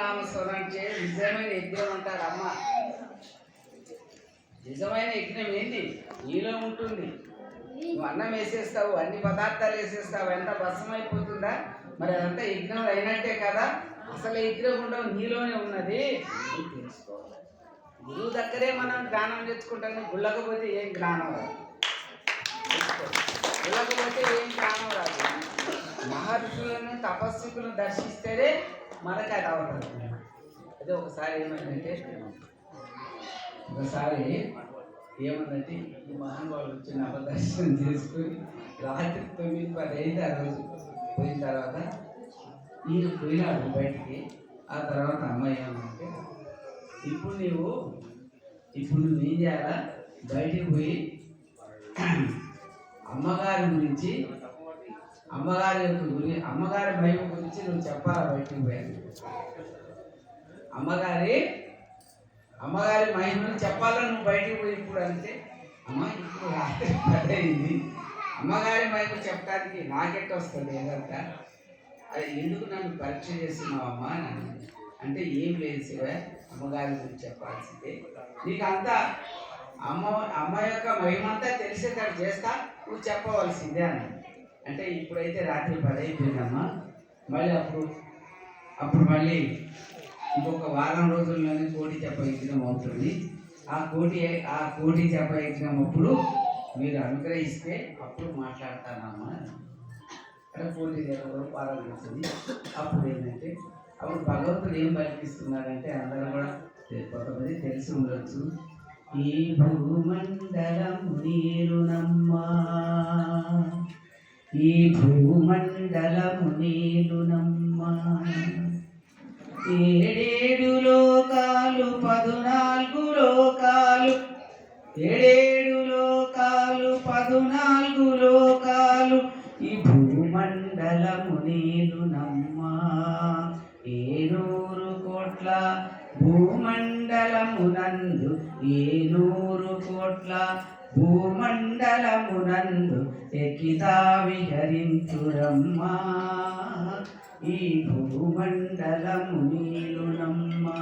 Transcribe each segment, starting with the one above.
నామ స్మరణ చే నిజమైన యజ్ఞం అంటారు అమ్మ. నిజమైన యజ్ఞం ఏంటి? నీలో ఉంటుంది. నువ్వు అన్నం వేసేస్తావు అన్ని పదార్థాలు వేసేస్తావు ఎంత భస్మం అయిపోతుందా మరి అదంతా యజ్ఞం అయినట్టే కదా. అసలు యజ్ఞం ఉండవు నీలోనే ఉన్నది. తెలుసుకోవాలి. గురువు దగ్గరే మనం జ్ఞానం తెచ్చుకుంటాం గుళ్ళకపోతే ఏం జ్ఞానం రాదు. గుళ్ళకపోతే ఏం జ్ఞానం రాదు. మహర్షులను తపస్సుకులను దర్శిస్తేనే మనకు అది అవతల అదే ఒకసారి ఏమైందంటే ఒకసారి ఏమందంటే ఈ మహానుభావులు వచ్చి నవ దర్శనం చేసుకుని రాత్రి తొమ్మిది పది అయింది ఆ రోజు. పోయిన తర్వాత ఈయన పోయినాడు బయటికి. ఆ తర్వాత అమ్మాయి ఏమంటే ఇప్పుడు నీవు ఇప్పుడు నువ్వు ఏం చేయాలా? బయటికి పోయి అమ్మగారి గురించి అమ్మగారి యొక్క గురి అమ్మగారి మహిమ గురించి నువ్వు చెప్పాలా బయటికి పోయి? అమ్మగారి అమ్మగారి మహిమను చెప్పాలని నువ్వు బయటికి పోయి ఇప్పుడు అంటే అమ్మ ఇప్పుడు రాత్రి అయింది అమ్మగారి మహిమ చెప్పడానికి నాకెట్ వస్తుంది ఏదంతా? అది ఎందుకు నన్ను పరీక్ష చేస్తున్నావు అమ్మా అని అంటే ఏం లేదు శివ అమ్మగారి గురించి చెప్పాల్సిందే. నీకు అంతా అమ్మ అమ్మ యొక్క మహిమంతా తెలిసేటట్టు చేస్తా నువ్వు చెప్పవలసిందే అన్నాడు. అంటే ఇప్పుడైతే రాత్రి పది అయిపోయిందమ్మా మళ్ళీ అప్పుడు అప్పుడు మళ్ళీ ఇంకొక వారం రోజుల్లోనే కోటి చెప్ప యజ్ఞం అవుతుంది. ఆ కోటి ఆ కోటి చెప్ప యజ్ఞం అప్పుడు మీరు అనుగ్రహిస్తే అప్పుడు మాట్లాడతానమ్మా. అంటే కోటి చెప్పడం ప్రారంభించింది అప్పుడు ఏంటంటే అప్పుడు భగవంతుడు ఏం పలికిస్తున్నాడంటే అందరూ కూడా కొంతమంది తెలిసి ఉండొచ్చు. ఈ భూమండలం నీరునమ్మా ఈ భూమండలము నమ్మా. ఏడేడు లోకాలు పదునాలుగు లోకాలు. ఏడేడు లోకాలు పదునాలుగు లోకాలు. ఈ భూమండలము నేను నమ్మా. ఏనూరు కోట్ల భూమండలమునందు ఏనూ కోట్ల భూమండలమునందు ఎకితా విహరించురమ్మా ఈ భూమండలము నీలునమ్మా.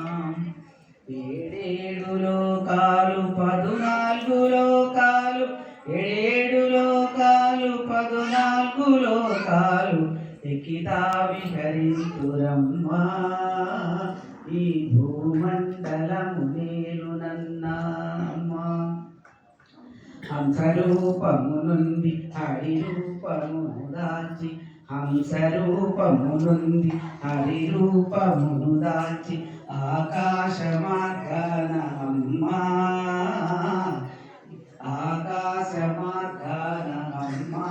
ఏడేడు లోకాలు పదునాలుగు లోకాలు ఏడేడు లోకాలు పదునాలుగు లోకాలు ఎకితా విహరించురమ్మా ఈ భూ హంసరూపము నుండి హరి రూపమును దాచి హంసరూపము నుండి హరి రూపమును దాచి ఆకాశమా మార్గాన అమ్మా ఆకాశ మార్గాన అమ్మా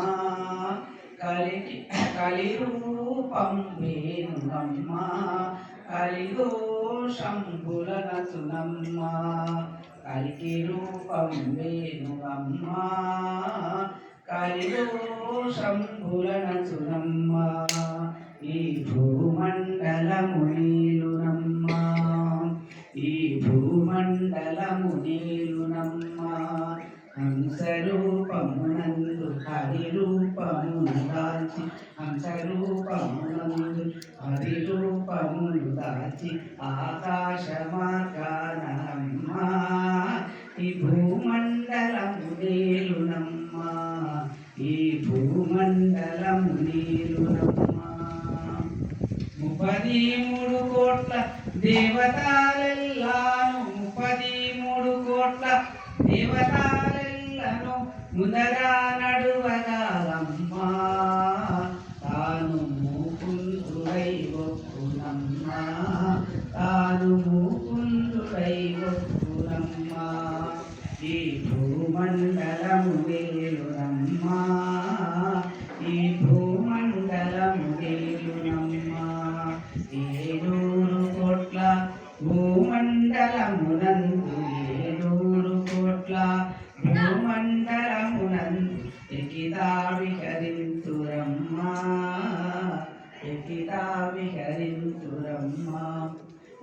కలికి కలి రూపం వేణునమ్మా కలిదోషంబులనసునమ్మా కలికి రూపం వేణునమ్మా కలిదోషంబులనసునమ్మా ఈ భూమండలము నీలునమ్మ ఈ భూమండలము నీలునమ్మ హంసరూపమునందు హరి రూపమును దాల్చి హంసరూపమునందు హరి రూపమును ఆకాశ మార్గానమ్మా ఈ భూమండలము నీలునమ్మా ఈ భూమండలము నీలునమ్మా ముప్పది మూడు కోట్ల దేవతలెల్లాను ముప్పది మూడు కోట్ల దేవతలెల్లను ముందరా నడువగా Smile.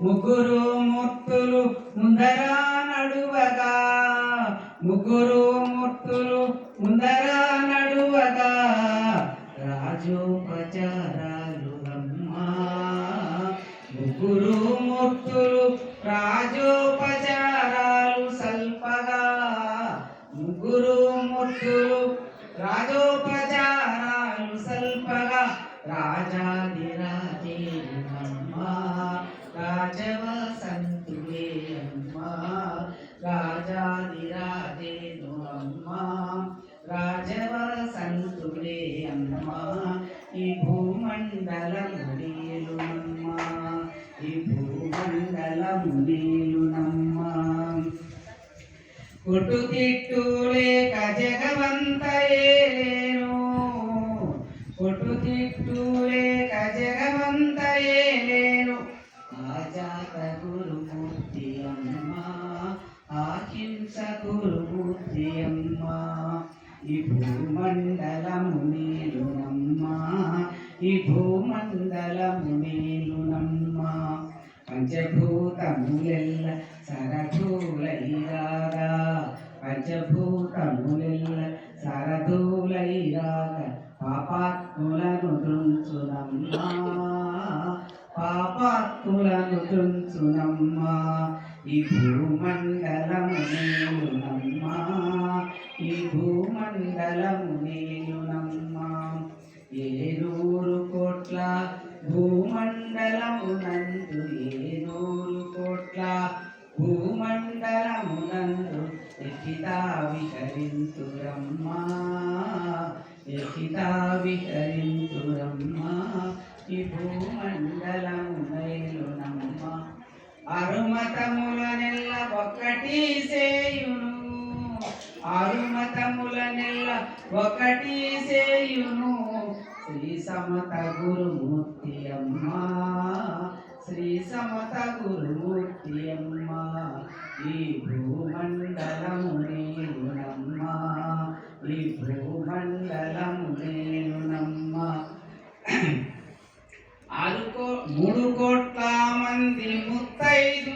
ముగ్గురు మూర్తులు ముందరా నడువగా. ముగ్గురు మూర్తులు ముందరా నడువగా. రాజోపచారా కొట్టు తిట్టు లేక జగవంతయేలేను కొట్టు తిట్టు లేక జగవంతయేలేను ఆజాత గురుమూర్తి అమ్మ ఆహింస గురుమూర్తి ఈ భూమండలము నీలునమ్మ ఈ భూమండలము నీలునమ్మ పంచభూతములెల్ల సరధూలైరాగా భూమండలమునందు ఎకితా విహరింతురమ్మా ఎకితా విహరింతురమ్మా ఈ భూమండలము నైలునమ్మా అరుమతముల నెల్ల ఒక్కటి సేయును అరుమతములనెల్ల ఒకటి సేయును శ్రీ సమత గురుమూర్తి అమ్మా శ్రీ సమత గురుమూర్తి అమ్మ ఈ భూమండలము నేనునమ్మ ఈ భూమండలము నేనునమ్మ ఆరు కో మూడు కోట్ల మంది ముత్తైదు